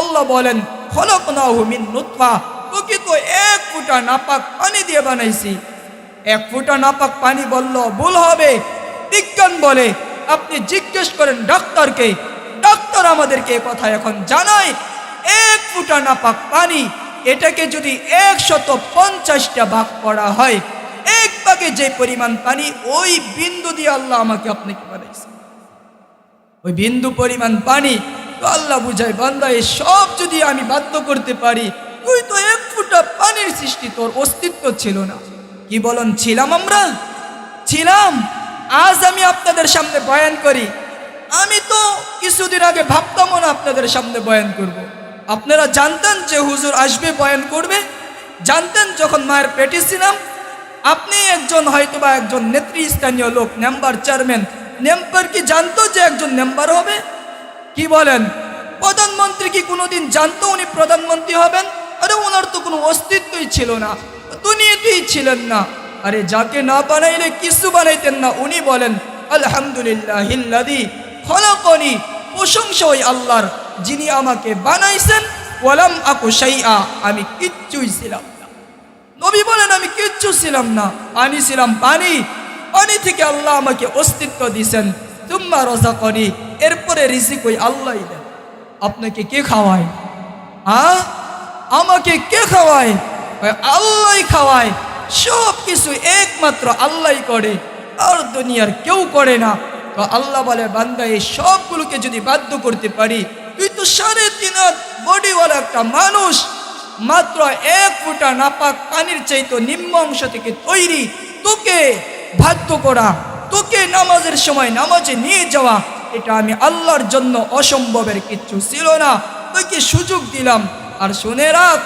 আল্লাহ বলেন খলক না হুমিন নুৎফা তোকে তো এক ফুটা নাপাক পানি দিয়ে বানাইছি। এক ফুটা নাপাক পানি বলল, ভুল হবে। বিজ্ঞান বলে, আপনি জিজ্ঞেস করেন ডাক্তারকে, ডাক্তার আমাদেরকে কথা এখন জানায়, এক ফুটা নাপাক পানি, এটাকে যদি একশত পঞ্চাশটা ভাগ করা হয়, এক ভাগে যে পরিমাণ পানি, ওই বিন্দু দিয়ে আল্লাহ আমাকে আপনাকে বানাইছে। ওই বিন্দু পরিমাণ পানি আল্লাহ বুঝায়, বান্দা সব যদি আমি বাধ্য করতে পারি, তুই তো এক ফুটা পানির সৃষ্টি, তোর অস্তিত্ব ছিল না। কি বলুন, ছিলাম আমরা? ছিলাম। আজ আমি আপনাদের সামনে বয়ান করি। আমি তো কিছুদিন আগে ভাবতামও না আপনাদের সামনে বয়ান করব। আপনারা জানতেন যে হুজুর আসবে, বয়ান করবে? জানতেন যখন মায়ের পেটে ছিলাম? আপনি একজন হয়তো বা একজন নেতৃস্থানীয় লোক মেম্বার চেয়ারম্যান মেম্বার কি জানতো যে একজন মেম্বার হবে? কি বলেন? প্রধানমন্ত্রী কি কোনোদিন জানতো উনি প্রধানমন্ত্রী হবেন? আরে ওনার তো কোনো অস্তিত্বই ছিল না, দুনিয়াতেই ছিলেন না। আরে যাকে না বানাইলে কিছু বানাইতেন না, উনি বলেন আলহামদুলিল্লাহ হিল্লাদি খলকনি প্রশংসা ওই আল্লাহর, যিনি আমাকে বানাইছেন, ওয়ালাম আকু সাইয়া আমি কিচ্ছুই ছিলাম না। নবী বলেন, আমি কিচ্ছু ছিলাম না, আমি ছিলাম পানি পানি থেকে আল্লাহ আমাকে অস্তিত্ব দিছেন। তুম্মা রজা করি এরপরে রিজিক ওই আল্লাহ দেন। আপনাকে কে খাওয়ায়? আ আমাকে কে খাওয়ায়? আল্লাহ খাওয়ায়। সব কিছু একমাত্র আল্লাহ করে। আর দুনিয়ার কেউ করে না। তো আল্লাহ বলে, বান্দা, এই সবগুলোকে যদি বাধ্য করতে পারি, তুই তো সাড়ে তিন বডিওয়ালা একটা মানুষ। মাত্র এক ফুটা নাপাক পানির চাইতো নিম্ন অংশ থেকে তৈরি। তোকে বাধ্য করা, তোকে নামাজের সময় নামাজে নিয়ে যাওয়া এটা আমি আল্লাহর জন্য অসম্ভবের কিচ্ছু ছিল না। তোকে সুযোগ দিলাম? আর শুনে রাখ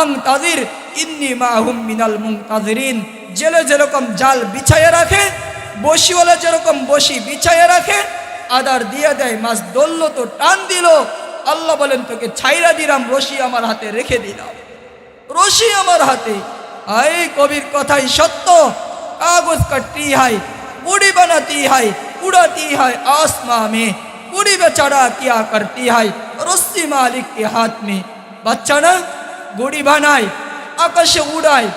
অং তাদের ইন্নি মাহুম মিনাল মুং তাজরিন জেলে যেরকম জাল বিছাইয়ে রাখে, বসিওয়ালা যেরকম বসি বিছাইয়ে রাখে, আদার দিয়ে দেয়, মাছ দলল তো টান দিল। আল্লাহ বলেন, তোকে ছাইরা দিলাম, রশি আমার হাতে রেখে দিলাম। রশি আমার হাতে। আই কবির কথাই সত্য। কাগজ কাটি হাই মুড়ি বানাতি হাই उड़ाती है आसमां में उड़ी बेचारा क्या करती है रस्सी मालिक के हाथ में বাচ্চা না গুড়ি বানায় আকাশে উড়ায়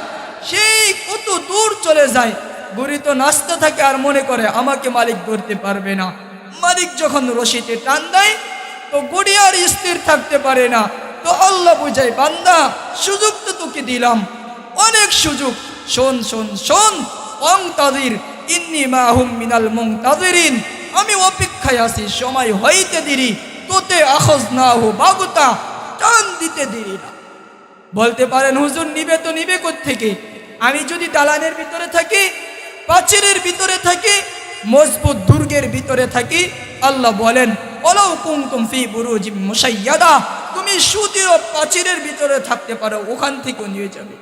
সেই কত দূর চলে যায় গুড়ি তো নাচতে থাকে আর মনে করে আমাকে মালিক ধরতে পারবে না মালিক যখন রশিতে টান দেয় তো গুড়ি আর স্থির থাকতে পারে না তো আল্লাহ বুঝাই বান্দা সুযোগ তো তোকে দিলাম অনেক সুযোগ শোন শোন শোন অং তাদের ইন্নি মাহুম মিনাল মুং আমি অপেক্ষায় আছি, সময় হইতে দিরি। তোতে আখজ না হো বাগুতা, টান দিতে দিরি না। বলতে পারেন, হুজুর, নিবে তো নিবে থেকে আমি যদি দালানের ভিতরে থাকি প্রাচীরের ভিতরে থাকি, মজবুত দুর্গের ভিতরে থাকি, আল্লাহ বলেন, ওলাউ কুমতুম ফি বুরুজি মুসাইয়াদা তুমি সুদৃঢ় প্রাচীরের ভিতরে থাকতে পারো, ওখান থেকেও নিয়ে যাবে।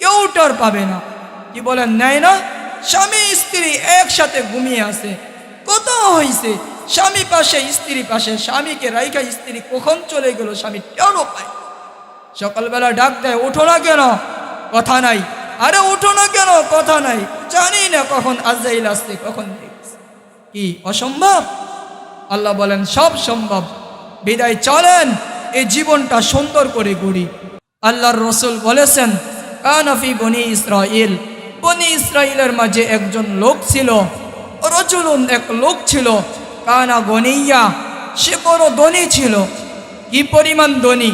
কেউ টার পাবে না। কি বলেন, নেয় না? স্বামী স্ত্রী একসাথে ঘুমিয়ে আছে। কত হয়েছে স্বামী পাশে, স্ত্রী পাশে। স্বামীকে রাইখা স্ত্রী কখন চলে গেল স্বামী টেরও পায়? সকালবেলা ডাক দেয়, ওঠো না কেন? কথা নাই। আরে, ওঠো না কেন? কথা নাই। জানি না কখন আজাইল আসছে, কখন। কি অসম্ভব? আল্লাহ বলেন, সব সম্ভব। বিদায়, চলেন। এই জীবনটা সুন্দর করে গড়ি। আল্লাহর রসুল বলেছেন কানাফি বনি ইসরাইল বনি ইসরাইলের মাঝে একজন লোক ছিল, রজুলুন এক লোক ছিল, কানা গনিয়া, সে বড় ধনী ছিল। কি পরিমাণ ধনী?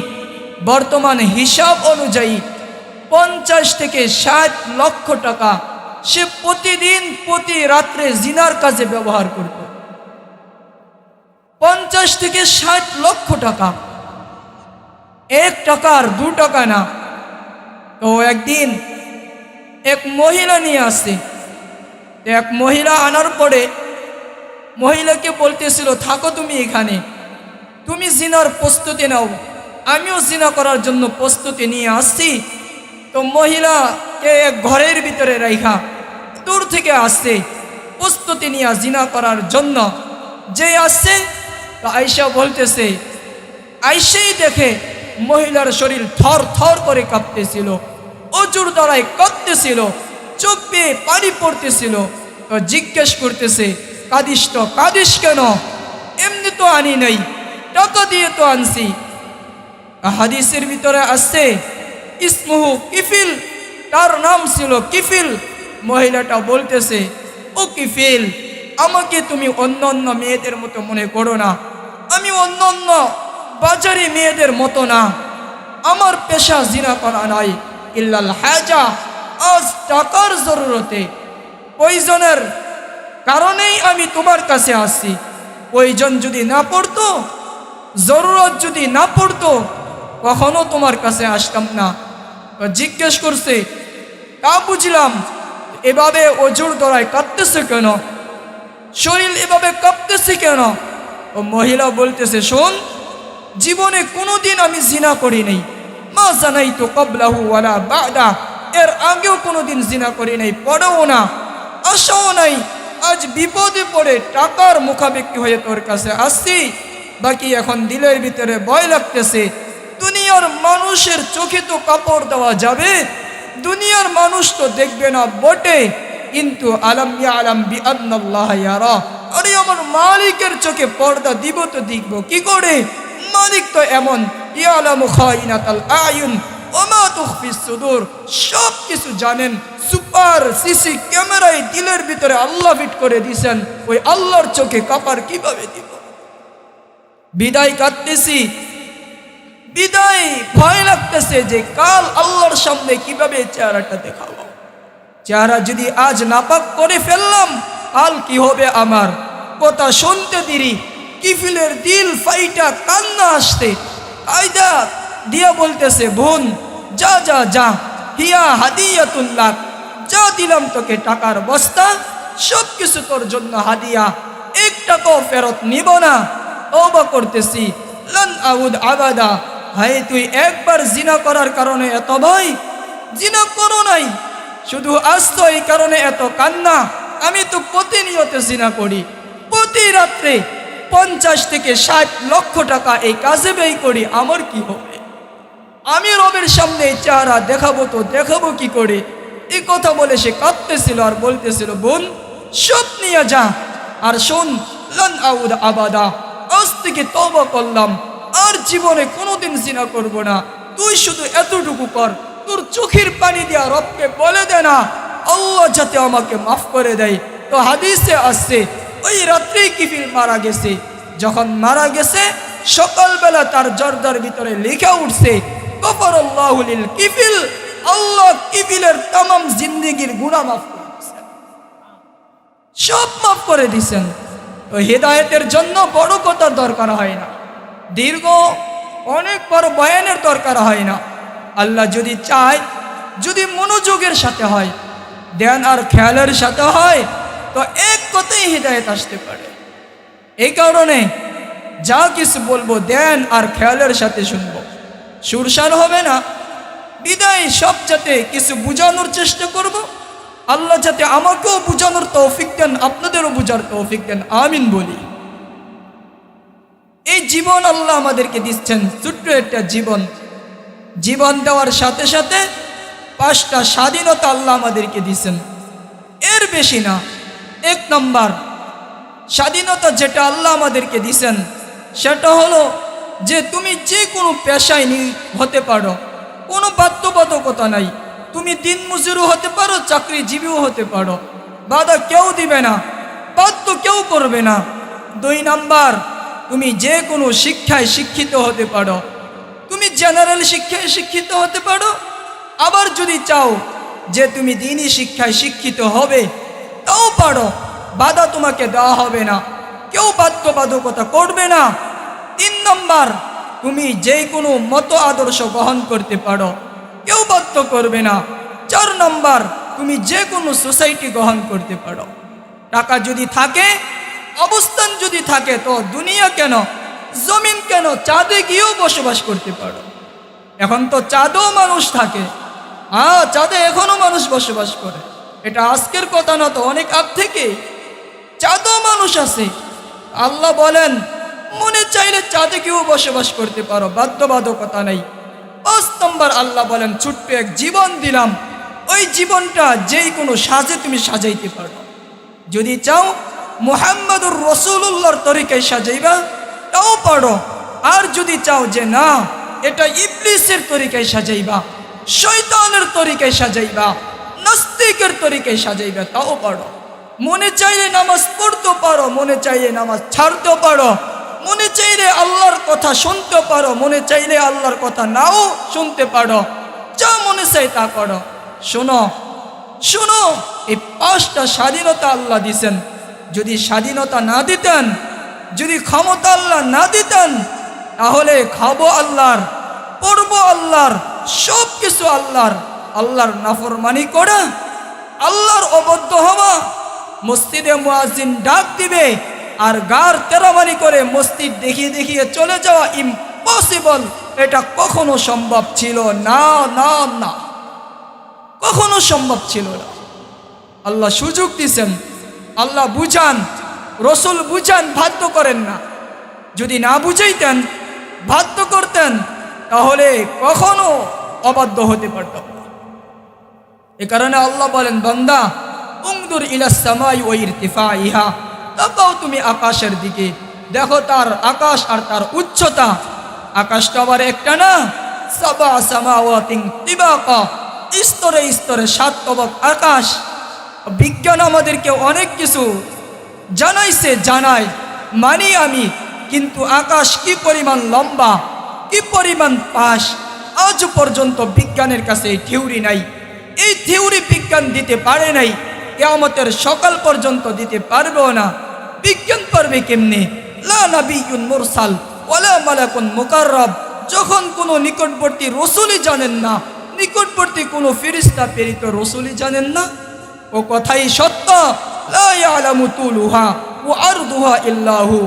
বর্তমান হিসাব অনুযায়ী পঞ্চাশ থেকে ষাট লক্ষ টাকা সে প্রতিদিন প্রতি রাত্রে জিনার কাজে ব্যবহার করত। পঞ্চাশ থেকে ষাট লক্ষ টাকা। এক টাকার দু টাকা না। তো একদিন এক মহিলা নিয়ে আসছে। তো এক মহিলা আনার পরে মহিলাকে বলতেছিল, থাকো তুমি এখানে। তুমি জিনার প্রস্তুতি নাও। আমিও জিনা করার জন্য প্রস্তুতি নিয়ে আসছি। তো মহিলাকে এক ঘরের ভিতরে রাইখা দূর থেকে আসছে প্রস্তুতি নিয়ে জিনা করার জন্য। যে আসছে, তো আয়সা বলতেছে আইসেই দেখে মহিলার শরীর থর থর করে কাঁপতেছিল। অজুর দ্বারাই কাঁপতেছিল চোখ পেয়ে পানি পড়তেছিল। জিজ্ঞেস করতেছে, কাদিস তো, কাদিস কেন? এমনি তো আনি নাই, টাকা দিয়ে তো আনছি। হাদিসের ভিতরে আসছে ইসমুহু কিফিল তার নাম ছিল কিফিল। মহিলাটা বলতেছে, ও কিফিল, আমাকে তুমি অন্য অন্য মেয়েদের মতো মনে করো না। আমি অন্য অন্য বাজারি মেয়েদের মতো না। আমার পেশা জিনা করা নাই। ইল্লাল হাজা, আজ টাকার জরুরতে। প্রয়োজনের কারণেই আমি তোমার কাছে আসছি প্রয়োজন যদি না পড়তো, জরুরত যদি না পড়তো, কখনো তোমার কাছে আসতাম না। জিজ্ঞেস করছে, তা বুঝলাম, এভাবে অজুর দরায় কাঁদতেছে কেন? শরীর এভাবে কাঁপতেছে কেন? ও মহিলা বলতেছে, শোন, জীবনে কোনোদিন আমি জিনা করি নাই। মা জানাই তো কবলাহু ওয়ালা বাদা। এর আগেও কোনোদিন জিনা করি নাই, পড়েও না, আশাও নাই। আজ বিপদে পড়ে টাকার মুখাপেক্ষি হয়ে তোর কাছে আসছি। বাকি এখন দিলের ভিতরে ভয় লাগতেছে। দুনিয়ার মানুষের চোখে তো কাপড় দেওয়া যাবে। দুনিয়ার মানুষ তো দেখবে না বটে। কিন্তু আলম আলম বি আল্লাহ ইয়ারা। আরে আমার মালিকের চোখে পর্দা দিব তো দেখব, কি করে? মালিক তো এমন। ইয়ালামু সব কিছু জানেন, সুপার সিসি ক্যামেরায় দিলের ভিতরে আল্লাহ ফিট করে দিছেন, ওই আল্লাহর চোখে কাপার কীভাবে দিব? বিদায় কাটতেছি বিদায় ভয় লাগতেছে যে কাল আল্লাহর সামনে কীভাবে চেহারাটা দেখাবো। চেহারা যদি আজ নাপাক করে ফেললাম, কাল কি হবে আমার? কথা শুনতে দিরি, কিফিলের দিল ফাইটা কান্না আসতে কায়দা দিয়া বলতেছে, বোন, যা যা যা, হিয়া হাদিয়াতুল্লাহ যা দিলাম তোকে টাকার বস্তা সব কিছু তোর জন্য হাদিয়া, এক টাকাও ফেরত নিব না। তওবা করতেছি, লন আউদ আবাদা হাই তুই একবার জিনা করার কারণে এত ভয়? জিনা করো নাই, শুধু আসতো এই কারণে এত কান্না, আমি তো প্রতিনিয়ত জিনা করি, প্রতি রাত্রে পঞ্চাশ থেকে ষাট লক্ষ টাকা এই কাজে ব্যয় করি আমার কি হবে? আমি রবের সামনে চেহারা দেখাবো তো দেখাবো কি করে? এই কথা বলে সে কাঁদতেছিল আর বলতেছিল, বোন সব নিয়ে যা, আর শোন, লন আউদ আবাদা, আজ থেকে তবা করলাম, আর জীবনে কোনোদিন জিনা করব না। তুই শুধু এতটুকু কর, তোর চোখের পানি দিয়া রবকে বলে দে না, আল্লাহ যাতে আমাকে মাফ করে দেয়। তো হাদিসে আসছে ওই রাত্রেই কিফিল মারা গেছে। যখন মারা গেছে, সকালবেলা তার জর্দার ভিতরে লেখা উঠছে কফর আল্লাহুলিল কিফিল, আল্লাহ কিফিলের তামাম জিন্দিগির গুণা মাফ সব মাফ করে দিছেন তো হেদায়েতের জন্য বড় কথার দরকার হয় না। দীর্ঘ, অনেক বড় বয়ানের দরকার হয় না। আল্লাহ যদি চায়, যদি মনোযোগের সাথে হয়, ধ্যান আর খেয়ালের সাথে হয় তো এক কথাই হৃদায়ত আসতে পারে। এই কারণে যা কিছু বলব ধ্যান আর খেয়ালের সাথে শুনব। সুরসার হবে না। বিদায় সব যাতে কিছু বোঝানোর চেষ্টা করব। আল্লাহ যাতে আমাকেও বোঝানোর তৌফিক দেন, আপনাদেরও বোঝার তৌফিক দেন, আমিন বলি। এই জীবন আল্লাহ আমাদেরকে দিচ্ছেন, ছোট্ট একটা জীবন। জীবন দেওয়ার সাথে সাথে পাঁচটা স্বাধীনতা আল্লাহ আমাদেরকে দিচ্ছেন। এর বেশি না। এক নম্বর। স্বাধীনতা যেটা আল্লাহ আমাদেরকে দিছেন, সেটা হলো যে তুমি যে কোনো পেশায় নি হতে পারো, কোনো বাধ্যবাধকতা নাই। তুমি দিন মজুরও হতে পারো, চাকরিজীবীও হতে পারো। বাধা কেউ দিবে না, বাধ্য কেউ করবে না। দুই নাম্বার, তুমি যে কোনো শিক্ষায় শিক্ষিত হতে পারো। তুমি জেনারেল শিক্ষায় শিক্ষিত হতে পারো। আবার যদি চাও যে তুমি দিনই শিক্ষায় শিক্ষিত হবে তাও পারো, বাধা তোমাকে দেওয়া হবে না। কেউ বাধ্যবাধকতা করবে না। তিন নম্বর, তুমি যে কোনো মত আদর্শ গ্রহণ করতে পারো। কেউ বাধ্য করবে না। চার নম্বর, তুমি যে কোনো সোসাইটি গ্রহণ করতে পারো। টাকা যদি থাকে, অবস্থান যদি থাকে, তো দুনিয়া কেন, জমিন কেন, চাঁদে গিয়েও বসবাস করতে পারো। এখন তো চাঁদেও মানুষ থাকে। হ্যাঁ চাঁদে এখনও মানুষ বসবাস করে। এটা আজকের কথা না তো, অনেক আগ থেকে চাঁদেও মানুষ আছে। আল্লাহ বলেন, মনে চাইলে চাঁদে কেউ বসবাস করতে পারো, বাধ্যবাধকতা নেই। পাঁচ নম্বর আল্লাহ বলেন, ছোট্ট এক জীবন দিলাম। ওই জীবনটা যেই কোনো সাজে তুমি সাজাইতে পারো। যদি চাও মুহাম্মদুর রসুল্লাহর তরিকায় সাজাইবা, তাও পারো। আর যদি চাও যে না, এটা ইবলিসের তরিকায় সাজাইবা শৈতানের তরিকায় সাজাইবা। নাস্তিকের তরিকায় সাজাইবে, তাও পারো। মনে চাইলে নামাজ পড়তে পারো, মনে চাইলে নামাজ ছাড়তে পারো। মনে চাইলে আল্লাহর কথা শুনতে পারো, মনে চাইলে আল্লাহর কথা নাও শুনতে পারো। যা মনে চাই তা করো শোনো শোনো, এই পাঁচটা স্বাধীনতা আল্লাহ দিছেন। যদি স্বাধীনতা না দিতেন, যদি ক্ষমতা আল্লাহ না দিতেন, তাহলে খাব আল্লাহর, পড়ব আল্লাহর সব কিছু আল্লাহর। আল্লাহর নাফরমানি করা, আল্লাহর অবদ্ধ হওয়া, মসজিদে মুয়াজিন ডাক দিবে আর গার তেরামানি করে মসজিদ দেখিয়ে দেখিয়ে চলে যাওয়া ইম্পসিবল এটা কখনো সম্ভব ছিল না না না। কখনো সম্ভব ছিল না। আল্লাহ সুযোগ দিছেন। আল্লাহ বুঝান, রসুল বুঝান, বাধ্য করেন না। যদি না বুঝাইতেন, বাধ্য করতেন, তাহলে কখনো অবাধ্য হতে পারতাম। এ কারণে আল্লাহ বলেন, বান্দা উংদুর ইলাসামাই ও ইরতিফা ইহা তাকাও তুমি আকাশের দিকে দেখো, তার আকাশ আর তার উচ্চতা। আকাশটা আবার একটা না। সাবা সামাওয়াতিন তিবাকা, স্তরে স্তরে সাত আকাশ। বিজ্ঞান আমাদেরকে অনেক কিছু জানাইছে, জানায়। মানি আমি, কিন্তু আকাশ কি পরিমাণ লম্বা, কি পরিমাণ পাশ আজ পর্যন্ত বিজ্ঞানের কাছে থিওরি নাই। এই থিওরি বিজ্ঞান দিতে পারে নাই, কেয়ামতের সকাল পর্যন্ত দিতে পারবেও না। বিজ্ঞান পারবে কেমনে? লা নাবিয়ুন মুরসাল, ওয়ালা মালাকুন মুকাররব। যখন কোনো নিকটবর্তী রসুলই জানেন না, নিকটবর্তী কোনো ফিরিস্তা প্রেরিত রসুলই জানেন না, ও কথাই সত্য। লা ইয়ালামু তুলুহা ওয়া আরদুহা ইল্লাহু।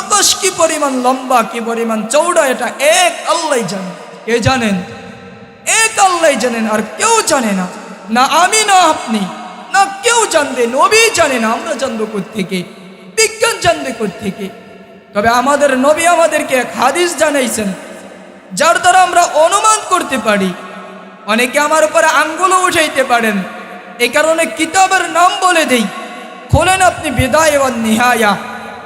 আকাশ কি পরিমাণ লম্বা, কি পরিমাণ চৌড়া এটা এক আল্লাহ জানেন কে জানেন? এক আল্লাহ জানেন, আর কেউ জানে না। না আমি, না আপনি। না কেউ জানবে, নবী জানে না আমরা জানব থেকে বিজ্ঞান জানবে থেকে তবে আমাদের নবী আমাদেরকে এক হাদিস জানাইছেন, যার দ্বারা আমরা অনুমান করতে পারি। অনেকে আমার উপরে আঙ্গুলও উঠাইতে পারেন। এই কারণে কিতাবের নাম বলে দেই, খোলেন আপনি বিদায় এবং নিহায়া।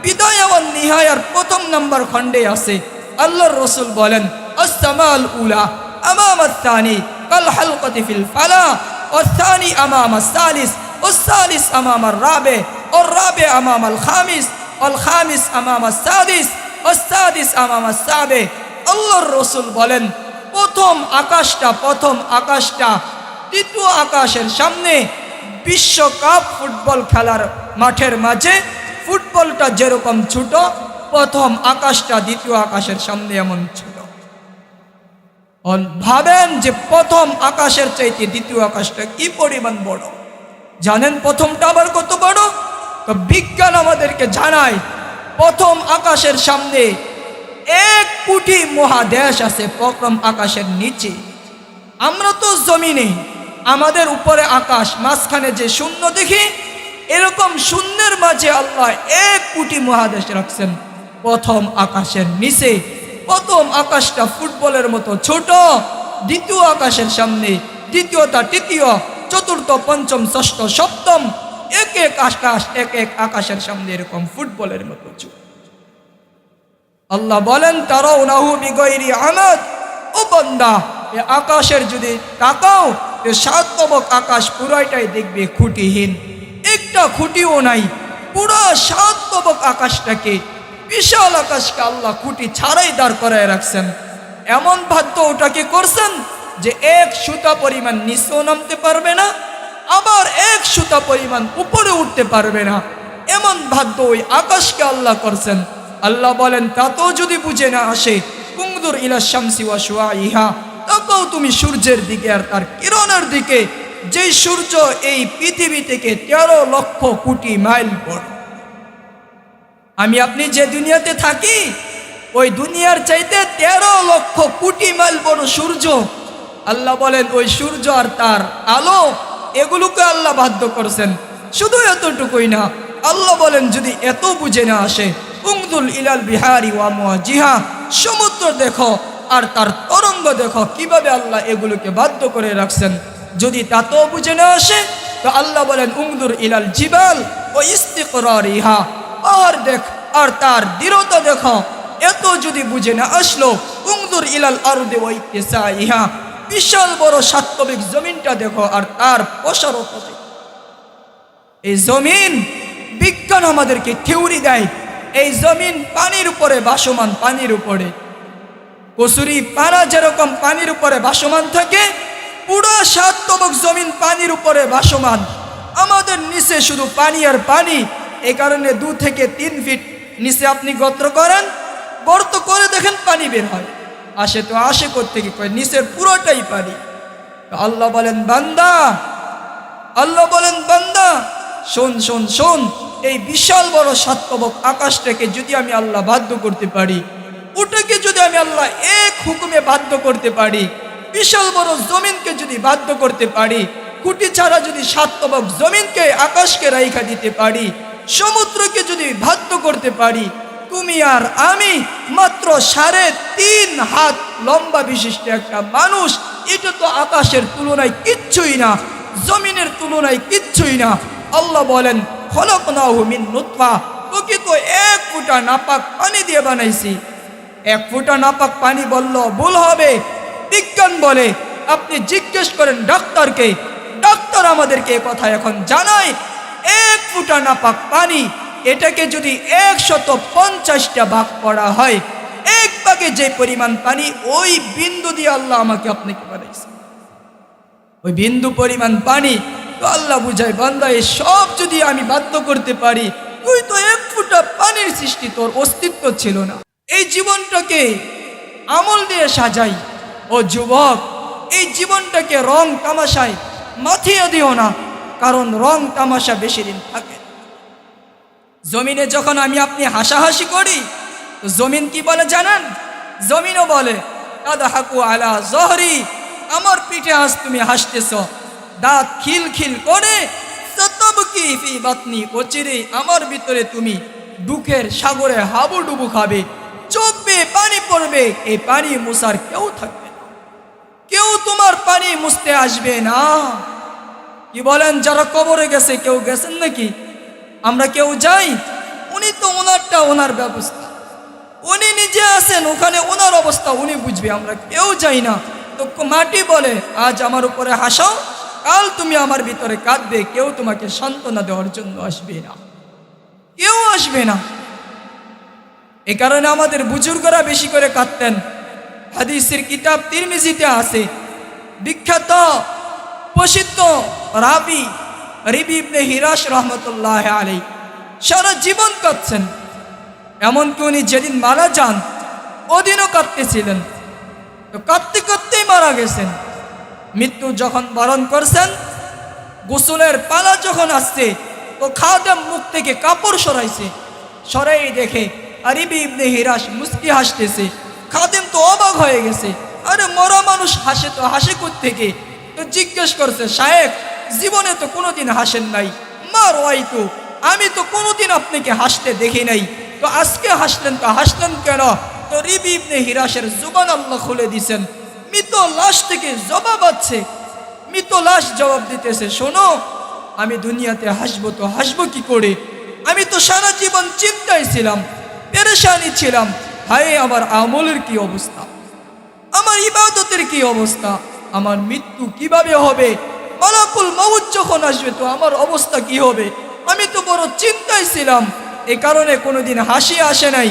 বিদায় এবং নিহায়ার প্রথম নাম্বার খণ্ডে আছে, আল্লাহর রসুল বলেন, আসসামাল উলা। আমাম الثاني كالحلقة في الفلا والثاني أمام الثالث والثالث أمام الرابع والرابع أمام الخامس والخامس أمام السادس والسادس أمام السابع আল্লাহর রসুল বলেন প্রথম আকাশটা প্রথম আকাশটা দ্বিতীয় আকাশের সামনে বিশ্বকাপ ফুটবল খেলার মাঠের মাঝে ফুটবলটা যেরকম ছোট প্রথম আকাশটা দ্বিতীয় আকাশের সামনে এমন ছোট অন ভাবেন যে প্রথম আকাশের চাইতে দ্বিতীয় আকাশটা কি পরিমাণ বড়? জানেন প্রথমটা আবার কত বড়? তো বিজ্ঞান আমাদেরকে জানায়, প্রথম আকাশের সামনে এক কোটি মহাদেশ আছে প্রথম আকাশের নিচে। আমরা তো জমিনে, আমাদের উপরে আকাশ, মাঝখানে যে শূন্য দেখি, এরকম শূন্যের মাঝে আল্লাহ এক কোটি মহাদেশ রাখছেন প্রথম আকাশের নিচে। প্রথম আকাশটা ফুটবলের মতো ছোট, দ্বিতীয় আকাশের সামনে দ্বিতীয়টা তৃতীয়, চতুর্থ, পঞ্চম, ষষ্ঠ, সপ্তম, এক এক আকাশ, এক এক আকাশের সামনে এরকম ফুটবলের মতো ছোট। আল্লাহ বলেন তারাও নাহু বিগৈরি আমাদ। ও বন্দা, এ আকাশের যদি তাকাও, এ সাত তবক আকাশ পুরাইটাই দেখবে খুঁটিহীন। একটা খুঁটিও নাই, পুরো সাত তবক আকাশটাকে বিশাল আকাশকে আল্লাহ খুঁটি ছাড়াই দাঁড় করায় রাখছেন। এমন ভাদ্য ওটাকে করছেন যে এক সুতা পরিমাণ নিচেও নামতে পারবে না, আবার এক সুতা পরিমাণ উপরে উঠতে পারবে না। এমন ভাগ্য ওই আকাশকে আল্লাহ করছেন। আল্লাহ বলেন, তাতেও যদি বুঝে না আসে কুংদুর ইলা শামসি ওয়া শুয়া ইহা তাকেও তুমি সূর্যের দিকে আর তার কিরণের দিকে, যেই সূর্য এই পৃথিবী থেকে তেরো লক্ষ কোটি মাইল বড়। আমি আপনি যে দুনিয়াতে থাকি, ওই দুনিয়ার চাইতে তেরো লক্ষ কোটি মাইল বড় সূর্য। আল্লাহ বলেন, ওই সূর্য আর তার আলো, এগুলোকে আল্লাহ বাধ্য করছেন। শুধু এতটুকুই না, আল্লাহ বলেন, যদি এত বুঝে না আসে উংদুল ইলাল বিহারি ওয়ামুয়া জিহা সমুদ্র দেখো আর তার তরঙ্গ দেখো, কীভাবে আল্লাহ এগুলোকে বাধ্য করে রাখছেন? যদি তাতেও বুঝে না আসে, তো আল্লাহ বলেন উংদুর ইলাল জিবাল ও ইস্তিকরার ইহা আর দেখ, আর তার দৃঢ়তা দেখো। এত যদি বুঝে না আসলো, উংদুর ইলাল আরদে ওয়াইতিসাইহা বিশাল বড় সাত্তবিক জমিনটা দেখো, আর তার প্রসারতা এই জমিন বিজ্ঞান আমাদেরকে থিওরি দেয়, এই জমিন পানির উপরে ভাসমান পানির উপরে। কসুরি পানা যেরকম পানির উপরে বাসমান থাকে, পুরো সাততবক জমিন পানির উপরে বাসমান। আমাদের নিচে শুধু পানি আর পানি এই কারণে দু থেকে তিন ফিট নিচে আপনি গত্র করেন, গর্ত করে দেখেন পানি বের হয়। আসে তো আসে থেকে কয়? নিচের পুরোটাই পানি। আল্লাহ বলেন, বান্দা, আল্লাহ বলেন, বান্দা, শোন শোন শোন, এই বিশাল বড় সাতবক আকাশটাকে যদি আমি আল্লাহ বাধ্য করতে পারি, ওটাকে যদি আমি আল্লাহ এক হুকুমে বাধ্য করতে পারি, বিশাল বড় জমিনকে যদি বাধ্য করতে পারি কুটি ছাড়া যদি সাতবক জমিনকে আকাশকে রাইখা দিতে পারি সমুদ্রকে যদি বাধ্য করতে পারি, তুমি আর আমি মাত্র সাড়ে তিন হাত লম্বা বিশিষ্ট একটা মানুষ। এটা তো আকাশের তুলনায় কিচ্ছুই না, জমিনের তুলনায় কিচ্ছুই না। আল্লাহ বলেন, খলকনাহু মিন নুতফা তোকে তো এক ফুটা নাপাক পানি দিয়ে বানাইছি। এক ফুটা নাপাক পানি বলল, ভুল হবে। বিজ্ঞান বলে, আপনি জিজ্ঞেস করেন ডাক্তারকে। ডাক্তার আমাদেরকে কথা এখন জানায় এক ফুটা নাপাক পানি, এটাকে যদি একশত পঞ্চাশটা ভাগ করা হয়, এক ভাগে যে পরিমাণ পানি, ওই বিন্দু দিয়ে আল্লাহ আমাকে আপনাকে বানাইছে। ওই বিন্দু পরিমাণ পানি, তো আল্লাহ বুঝায়, বান্দা সব যদি আমি বাধ্য করতে পারি, তুই তো এক ফুটা পানির সৃষ্টি, তোর অস্তিত্ব ছিল না। এই জীবনটাকে আমল দিয়ে সাজাই। ও যুবক, এই জীবনটাকে রং তামাশায় মাথিয়ে দিও না। কারণ রং তামাশা বেশি দিন থাকে। জমিনে যখন আমি আপনি হাসাহাসি করি জমিন কি বলে জানেন? জমিনও বলে দাদা হাকু আলা জহরি, আমার পিঠে আজ তুমি হাসতেছ। দাঁত খিল খিল করে বাতনি আমার ভিতরে তুমি দুঃখের সাগরে হাবুডুবু খাবে। চোখ বেয়ে পানি পড়বে এই পানি মুসার কেউ থাকবে কেউ তোমার পানি মুছতে আসবে না। কি বলেন, যারা কবরে গেছে, কেউ গেছেন নাকি? আমরা কেউ যাই? উনি তো ওনারটা ওনার ব্যবস্থা। উনি নিজে আছেন, ওখানে ওনার অবস্থা, উনি বুঝবে, আমরা কেউ যাই না। তো মাটি বলে, আজ আমার উপরে হাসাও, কাল তুমি আমার ভিতরে কাঁদবে, কেউ তোমাকে সান্ত্বনা দেওয়ার জন্য আসবে না। কেউ আসবে না। এ কারণে আমাদের বুজুর্গরা বেশি করে কাঁদতেন। হাদিসের কিতাব তিরমিজিতে আছে, বিখ্যাত প্রসিদ্ধ রাবি, রিবি ইবনে হিরাস রহমতুল্লাহ আলী সারা জীবন কাঁদছেন। এমনকি উনি যেদিন মারা যান, ওদিনও কাঁদতেছিলেন। তো কাঁদতে কাঁদতেই মারা গেছেন। মৃত্যু যখন বরণ করছেন, গোসলের পালা যখন আসছে, তো খাদেম মুখ থেকে কাপড় সরাইছে। সরাই দেখে আরিবি ইবনে হিরাস মুস্কি হাসতেছে। খাদেম তো অবাক হয়ে গেছে। আরে মরা মানুষ হাসে তো হাসে থেকে তো জিজ্ঞেস করছে, সাহেব, জীবনে তো কোনোদিন হাসেন নাই। মার ওয়াইতু আমি তো কোনোদিন আপনাকে হাসতে দেখি নাই। তো আজকে হাসলেন, তো হাসলেন কেন? তো রিবি ইবনে হিরাসের জুবান আল্লাহ খুলে দিছেন। মৃত লাশ থেকে জবাব আছে। মৃত লাশ জবাব দিতেছে, শোনো, আমি দুনিয়াতে হাসবো তো হাসবো কি করে? আমি তো সারা জীবন চিন্তায় ছিলাম, পেরেশানি ছিলাম। হায়, আমার আমলের কি অবস্থা? আমার ইবাদতের কি অবস্থা? আমার মৃত্যু কীভাবে হবে? মালাকুল মৌত যখন আসবে, তো আমার অবস্থা কি হবে? আমি তো বড় চিন্তায় ছিলাম। এ কারণে কোনোদিন হাসি আসে নাই।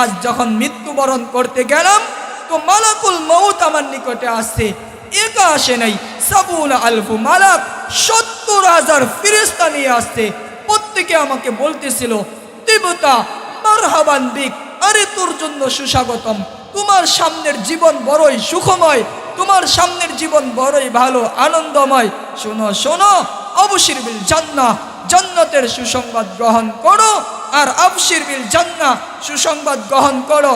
আজ যখন মৃত্যুবরণ করতে গেলাম, তো মালাকুল মৌত আমার নিকটে আসছে। একা আসে নাই। সাবুল আলফু মালাক সত্তর হাজার ফিরিস্তা নিয়ে আসছে। প্রত্যেকে আমাকে বলতেছিল দেবতা মারহাবান বিক আরে তোর জন্য সুস্বাগতম। তোমার সামনের জীবন বড়ই সুখময়, তোমার সামনের জীবন বড়ই ভালো, আনন্দময়। শোনো শোনো অবশির বিল জান্না জান্নাতের সুসংবাদ গ্রহণ করো, আর আবশির বিল জান্না সুসংবাদ গ্রহণ করো।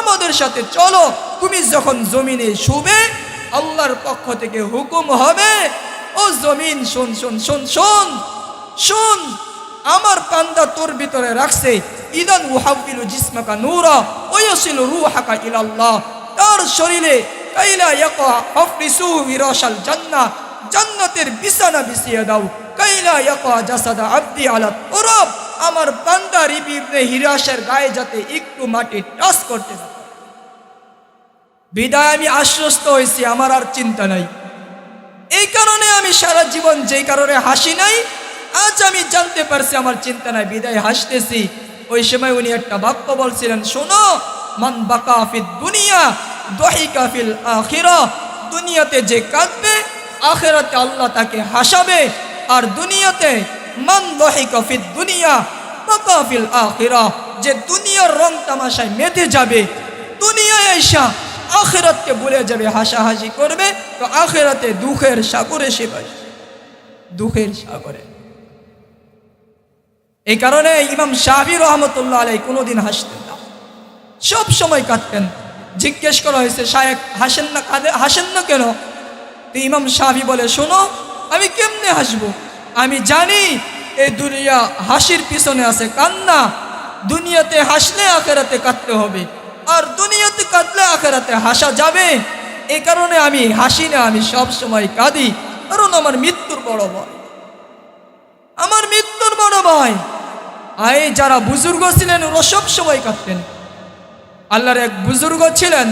আমাদের সাথে চলো, তুমি যখন জমিনে শুবে, আল্লাহর পক্ষ থেকে হুকুম হবে, ও জমিন, শোন শোন শোন শোন শোন আমার পান্দা তোর ভিতরে রাখছে, ইদান উহাবিলু জিসমাকা নূরা ওয়াসিলু রূহাকা ইলাল্লাহ। তার শরীরে কাইলা ইয়াকা আফরিসু বিরাশাল জান্নাহ, জান্নাতের বিছানা বিছিয়ে দাও। কাইলা ইয়াকা জাসাদা আব্দি আলা তুরাব, আমার বান্দা রিবি ইবনে গায়ে যাতে একটু মাটি টাচ করতে না বিদায় আমি আশ্বস্ত হয়েছি, আমার আর চিন্তা নাই। এই কারণে আমি সারা জীবন যেই কারণে হাসি নাই আজ আমি জানতে পারছি, আমার চিন্তা নাই বিদায় হাসতেছি। ওই সময় উনি একটা বাক্য বলছিলেন, শোনো, মান বাকাফিদ দুনিয়া দহি কাফিল আখিরা। দুনিয়াতে যে কাঁদবে, আখেরাতে আল্লাহ তাকে হাসাবে। আর দুনিয়াতে, মান দহি কাফিদ দুনিয়া বাকাফিল আখিরা। যে দুনিয়ার রং তামাশায় মেতে যাবে, দুনিয়ায় এসা আখেরাতকে ভুলে যাবে, হাসাহাসি করবে। তো আখেরাতে দুঃখের সাগরে সে দুঃখের সাগরে। এই কারণে ইমাম শাহি রহমতুল্লাহ আলাই কোনোদিন হাসতেন না। সব সময় কাঁদতেন। জিজ্ঞেস করা হয়েছে শায়েক হাসেন না কাঁদে, হাসেন না কেন? তো ইমাম শাহি বলে, শোনো, আমি কেমনে হাসবো? আমি জানি এই দুনিয়া হাসির পিছনে আছে, কান্না। দুনিয়াতে হাসলে আখেরাতে কাঁদতে হবে, আর দুনিয়াতে কাঁদলে আখেরাতে হাসা যাবে। এই কারণে আমি হাসি না, আমি সব সময় কাঁদি। কারণ আমার মৃত্যুর বড় ভয়। আমার মৃত্যুর বড় ভয়। আয় যারা বুজুর্গ ছিলেন ওরা সব সময় কাঁদতেন। আল্লাহর এক বুজুর্গ ছিলেন,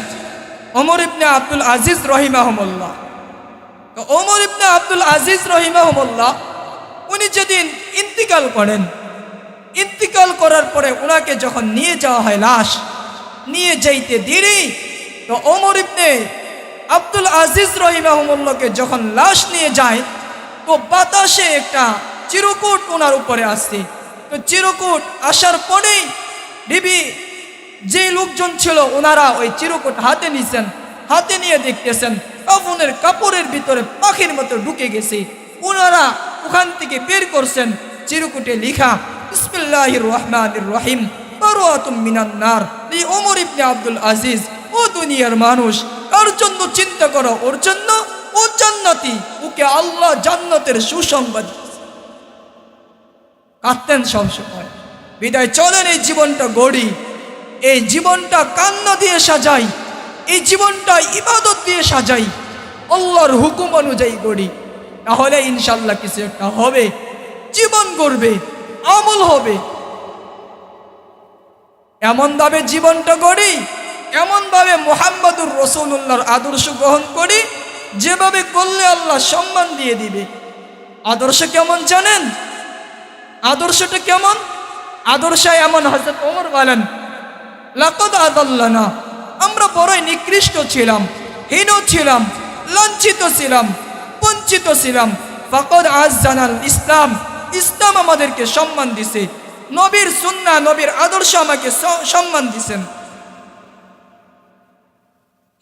ওমর ইবনে আব্দুল আজিজ রহিমাহমুল্লাহ। তো ওমর ইবনে আব্দুল আজিজ রহিমাহমুল্লাহ, উনি যেদিন ইন্তিকাল করেন, ইন্তিকাল করার পরে ওনাকে যখন নিয়ে যাওয়া হয় লাশ, নিয়ে যাইতে দেরি, তো ওমর ইবনে আব্দুল আজিজ রহিমাহমুল্লাহকে যখন লাশ নিয়ে যায়, তো বাতাসে একটা চিরকুট ওনার উপরে আসছে। তো চিরকুট আসার পরেই ডিবি যে লোকজন ছিল, ওনারা ওই চিরকুট হাতে নিছেন, হাতে নিয়ে দেখতেছেন, কাফনের কাপড়ের ভিতরে পাখির মতো ঢুকে গেছে। ওনারা ওখান থেকে বের করছেন, চিরকুটে লিখা, বিসমিল্লাহির রহমানির রহিম এই আব্দুল আজিজ, ও দুনিয়ার মানুষ জন্য চিন্তা করো? ওর জন্য? ও ওকে আল্লাহ জান্নাতের সুসংবাদ কাঁদতেন সবসময় বিদায় চলেন এই জীবনটা গড়ি। এই জীবনটা কান্না দিয়ে সাজাই। এই জীবনটা ইবাদত দিয়ে সাজাই। আল্লাহর হুকুম অনুযায়ী গড়ি। তাহলে ইনশাল্লাহ কিছু একটা হবে। জীবন গড়বে, আমল হবে। এমনভাবে জীবনটা গড়ি এমনভাবে মোহাম্মদুর রসুল্লাহর আদর্শ গ্রহণ করি, যেভাবে করলে আল্লাহ সম্মান দিয়ে দিবে। আদর্শ কেমন জানেন? আদর্শটা কেমন? আদর্শ এমন হজরত ওমর বলেন, লাকদ আদাল্লানা, আমরা বড়ই নিকৃষ্ট ছিলাম, হীন ছিলাম, লাঞ্ছিত ছিলাম, বঞ্চিত ছিলাম। ফকদ আজ জানাল ইসলাম ইসলাম আমাদেরকে সম্মান দিছে। নবীর সুন্না নবীর আদর্শ আমাকে সম্মান দিছেন।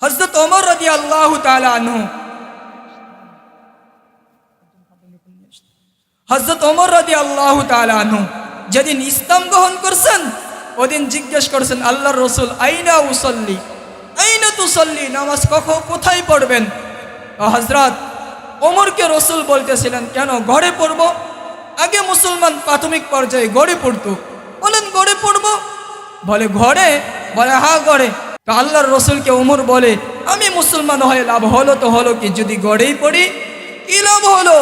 হজরত ওমর রাদি আল্লাহ আনহু হজরত ওমর রাদি আল্লাহ আনহু যেদিন ইসলাম গ্রহণ করছেন, ওদিন জিজ্ঞেস করছেন, আল্লাহর রসুল আইনা উসল্লি? আইনা তুসল্লি? নামাজ কখন কোথায় পড়বেন? হজরত ওমরকে রসুল বলতেছিলেন, কেন ঘরে পড়ব? আগে মুসলমান প্রাথমিক পর্যায়ে গড়ে পড়তো। বলেন গড়ে পড়ব? বলে, ঘরে? বলে, হা গড়ে তো আল্লাহর রসুলকে ওমর বলে, আমি মুসলমান হয়ে লাভ হলো তো হলো কি? যদি গড়েই পড়ি, কি লাভ হলো?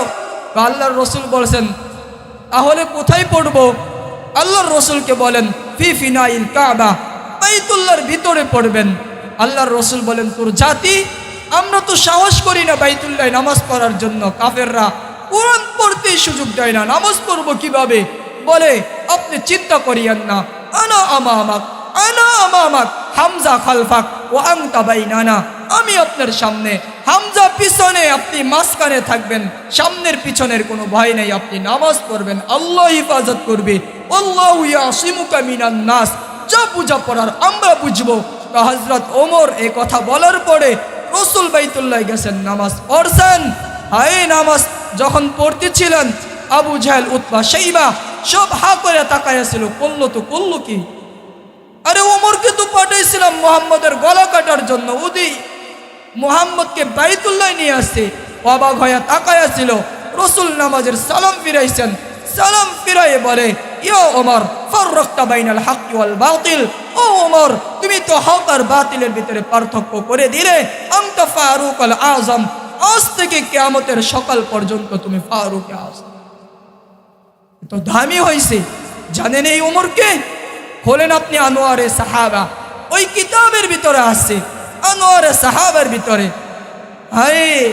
আল্লাহর রসুল বলছেন, তাহলে কোথায় পড়ব? আল্লাহর রসুলকে বলেন, ফি ফিনাইল কাবা বাইতুল্লার ভিতরে পড়বেন। আল্লাহর রসুল বলেন, তোর জাতি, আমরা তো সাহস করি না বাইতুল্লাহ নামাজ পড়ার জন্য, কাফেররা কোরআন পড়তেই সুযোগ দেয় না, নামাজ পড়ব কীভাবে? বলে, আপনি চিন্তা করিয়েন না, আনা আমা আমাক আনা আমা আমাক হামজা খালফাক ও আংতা বাই নানা আমি আপনার সামনে, হামজা পিছনে আপনি মাঝখানে থাকবেন, সামনের পিছনের কোনো ভয় নেই, আপনি নামাজ পড়বেন, আল্লাহ হিফাজত করবে। নাস, যা পূজা পড়ার আমরা বুঝব। তা হজরত ওমর এই কথা বলার পরে রসুল বাইতুল্লাহ গেছেন নামাজ পড়ছেন। হায় নামাজ, যখন পড়তেছিলেন, আবু জাহেল উৎপা সেইবা সব হা করে তাকাইয়াছিল করল তো করল কি? আরে ওমরকে তো পাঠাইছিলাম মোহাম্মদের গলা কাটার জন্য উদি মোহাম্মদকে বাইতুল্লাহ নিয়ে আসছে। অবাক হয়ে তাকাইয়াছিল রসুল নামাজের সালাম ফিরাইছেন। সালাম ফিরাই বলে, ইয়ো ওমর, ফররক্তা বাইনাল হাক্কি ওয়াল বাতিল। ও ওমর, তুমি তো হক আর বাতিলের ভিতরে পার্থক্য করে দিলে। আন্ত ফারুক আল আজম আজ থেকে কেয়ামতের সকাল পর্যন্ত তুমি ফারুক আজম তো দামি হয়েছে জানেন এই ওমরকে? খোলেন আপনি আনোয়ারে সাহাবা। ওই কিতাবের ভিতরে আছে। আনোয়ারে সাহাবের ভিতরে। হায়,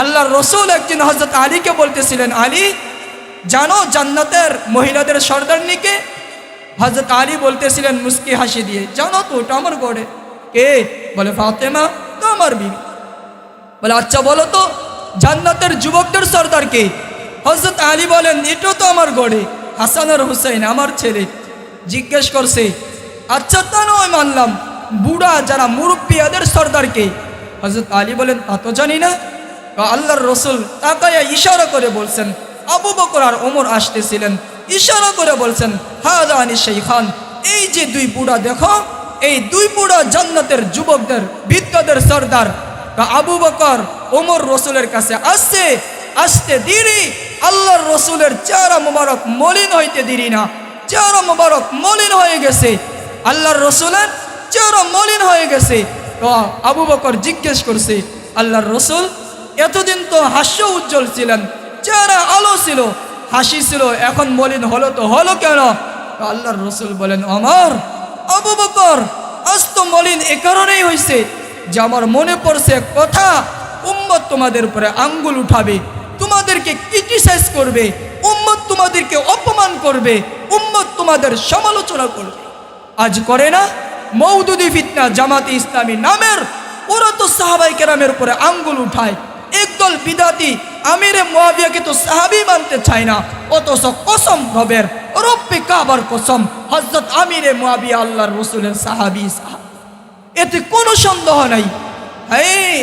আল্লাহর রসুল একদিন হজরত আলীকে বলতেছিলেন, আলী, জানো জান্নাতের মহিলাদের সর্দারনিকে হজরত আলী বলতেছিলেন, মুস্কি হাসি দিয়ে, জানো তো, ওটা আমার গড়ে। কে? বলে ফাতেমা, তো আমার বিবি। বলে আচ্ছা বলো তো, জান্নাতের যুবকদের সর্দার কে? হজরত আলী বলেন এটাও তো আমার গড়ে, হাসান আর হুসাইন, আমার ছেলে। জিজ্ঞেস করছে আচ্ছা তা নয়, মানলাম। বুড়া যারা মুরব্বিয়াদের সর্দার কে হজরত আলী বলেন, তা তো জানি না। আল্লাহর রসুল তাকায়া ইশারা করে বলছেন, আবু বকর আর ওমর আসতেছিলেন। ইশারা করে বলছেন হাদানি সেই খান এই যে দুই বুড়া দেখো, এই দুই বুড়া জান্নাতের যুবকদের, বৃদ্ধদের সর্দার। আবু বকর, ওমর রসুলের কাছে আসছে, আসতে দিরি, আল্লাহর রসুলের চেহারা মোবারক মলিন হইতে দিরি না। চেহারা মোবারক মলিন হয়ে গেছে। আল্লাহর রসুলের চেহারা মলিন হয়ে গেছে। আবু বকর জিজ্ঞেস করছে, আল্লাহর রসুল, এতদিন তো হাস্য উজ্জ্বল ছিলেন, চেহারা আলো ছিল, হাসি ছিল, এখন মলিন হলো তো হলো কেন? আল্লাহর রসুল বলেন আমার আবু বকর, আজ তো মলিন এ কারণেই হয়েছে যে আমার মনে পড়ছে কথা, উম্মত তোমাদের উপরে আঙ্গুল উঠাবে, তোমাদেরকে ক্রিটিসাইজ করবে, উম্মত তোমাদেরকে অপমান করবে, উম্মত তোমাদের সমালোচনা করবে। আজ করে না মৌদুদি ফিতনা জামাতে ইসলামী নামের ওরা তো সাহাবাই কেরামের উপরে আঙ্গুল উঠায়। একদল বিদাতি আমিরে মোয়াবিয়াকে তো সাহাবি মানতে চায় না। অথচ কসম রবের, রব্বে কাবার কসম হজরত আমিরে মোয়াবিয়া আল্লাহর রসুলের সাহাবি সাহাবি। এতে কোনো সন্দেহ নাই। এই,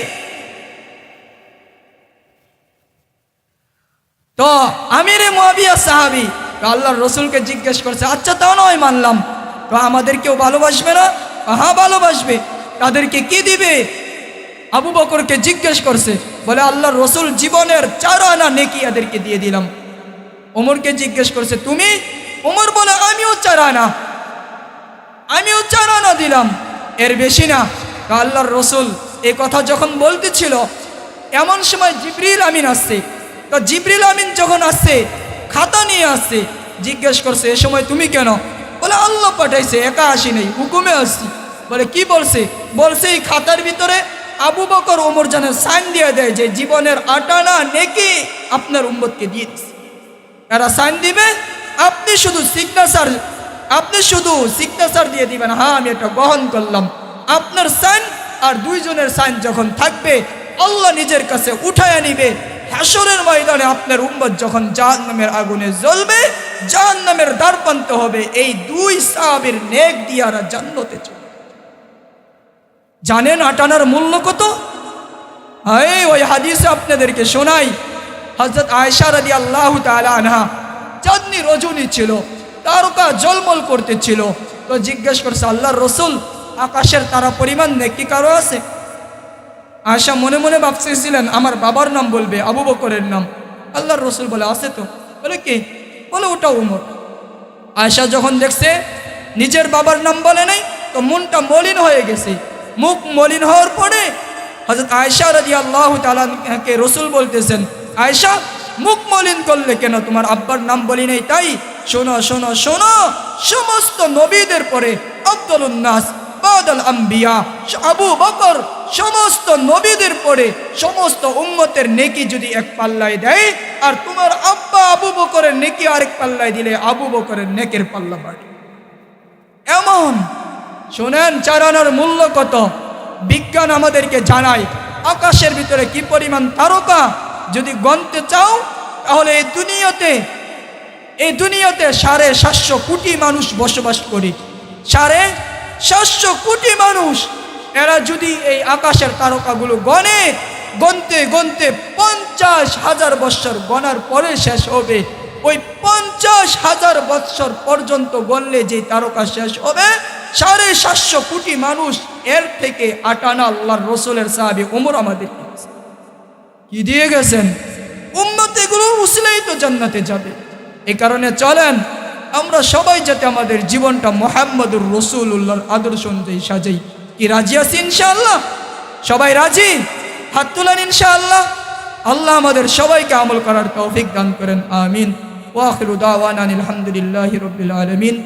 তো আমিরে মোয়াবিয়া সাহাবি, আল্লাহর রসুলকে জিজ্ঞেস করছে আচ্ছা তাও নয় মানলাম। আমাদের কেউ ভালোবাসবে না? হ্যাঁ ভালোবাসবে। তাদেরকে কি দিবে? আবু বকরকে জিজ্ঞেস করছে, বলে আল্লাহর রসুল জীবনের চার আনা নেকি এদেরকে দিয়ে দিলাম। ওমরকে জিজ্ঞেস করছে, তুমি? ওমর বলে, আমিও চার আনা। আমিও চার আনা দিলাম। এর বেশি না। আল্লাহর রসুল এ কথা যখন বলতেছিল, এমন সময় জিবরিল আমিন আসছে। তো জিবরিল আমিন যখন আসছে, খাতা নিয়ে আসছে, জিজ্ঞেস করছে, এ সময় তুমি কেন? বলে, আল্লাহ পাঠাইছে, একা আসি নেই, হুকুমে আসছি। বলে, কি বলছে? বলছে, এই খাতার ভিতরে আবু বকর ওমর জানের সাইন দিয়ে দেয় যে, জীবনের আটানা নেকি আপনার উম্মতকে দিয়ে দিচ্ছে এরা সাইন দিবে? আপনি শুধু সিগনেচার আপনি শুধু সিগনেচার দিয়ে দিবেন হ্যাঁ আমি এটা গ্রহণ করলাম। আপনার সাইন আর দুইজনের সাইন যখন থাকবে, আল্লাহ নিজের কাছে উঠায় নিবে। হাসরের ময়দানে আপনার উম্মত যখন জাহান নামের আগুনে জ্বলবে জাহান নামের দ্বারপ্রান্ত হবে এই দুই সাহাবের নেক দিয়ারা জান্নতে চলে জানেন আটানার মূল্য কত? এই ওই হাদিসে আপনাদেরকে শোনাই। হজরত আয়সা রাদি আল্লাহ আনহা চাঁদনি রজনী ছিল, তারকা জলমল করতেছিল তো জিজ্ঞেস করছে, আল্লাহর রসুল, আকাশের তারা পরিমাণ নেকি কারও আছে? আয়সা মনে মনে ভাবতেছিলেন আমার বাবার নাম বলবে, আবু বকরের নাম। আল্লাহর রসুল বলে, আছে তো। বলে কি? বলে, ওটা উমর। আয়সা যখন দেখছে, নিজের বাবার নাম বলে নাই, তো মনটা মলিন হয়ে গেছে। মুখ মলিন হওয়ার পরে হজরত আয়সা রাজি আল্লাহ তালাকে রসুল বলতেছেন আয়সা মুখ মলিন করলে কেন? তোমার আব্বার নাম বলি নাই তাই? শোনো শোনো শোনো, সমস্ত নবীদের পরে আব্দুল উন্নাস বাদল আম্বিয়া আবু বকর, সমস্ত নবীদের পরে সমস্ত উম্মতের নেকি যদি এক পাল্লায় দেয়, আর তোমার আব্বা আবু বকরের নেকি আরেক পাল্লায় দিলে আবু বকরের নেকের পাল্লা বাড়ে। এমন, শোনেন চারানোর মূল্য কত? বিজ্ঞান আমাদেরকে জানায়, আকাশের ভিতরে কি পরিমাণ তারকা? যদি গণতে চাও, তাহলে এই দুনিয়াতে এই দুনিয়াতে সাড়ে সাতশো কোটি মানুষ বসবাস করি। সাড়ে সাতশো কোটি মানুষ, এরা যদি এই আকাশের তারকাগুলো গণে গনতে গনতে পঞ্চাশ হাজার বৎসর গণার পরে শেষ হবে। ওই পঞ্চাশ হাজার বৎসর পর্যন্ত গণলে যে তারকা শেষ হবে, সাড়ে সাতশো কোটি মানুষ, এর থেকে আটানা আল্লাহর রসুলের সাহাবি ওমর আমাদের কি দিয়ে গেছেন? উম্মত এগুলো উসলেই তো জান্নাতে যাবে। এই কারণে চলেন আমরা সবাই যাতে আমাদের জীবনটা মোহাম্মদুর রসুল্লাহর আদর্শ অনুযায়ী সাজাই। কি রাজি আছি ইনশাআল্লাহ? সবাই রাজি? হাত তুলেন ইনশাআল্লাহ। আল্লাহ আমাদের সবাইকে আমল করার তৌফিক দান করেন, আমিন। ওয়াখিরু আলহামদুলিল্লাহ আলমিন আলামিন।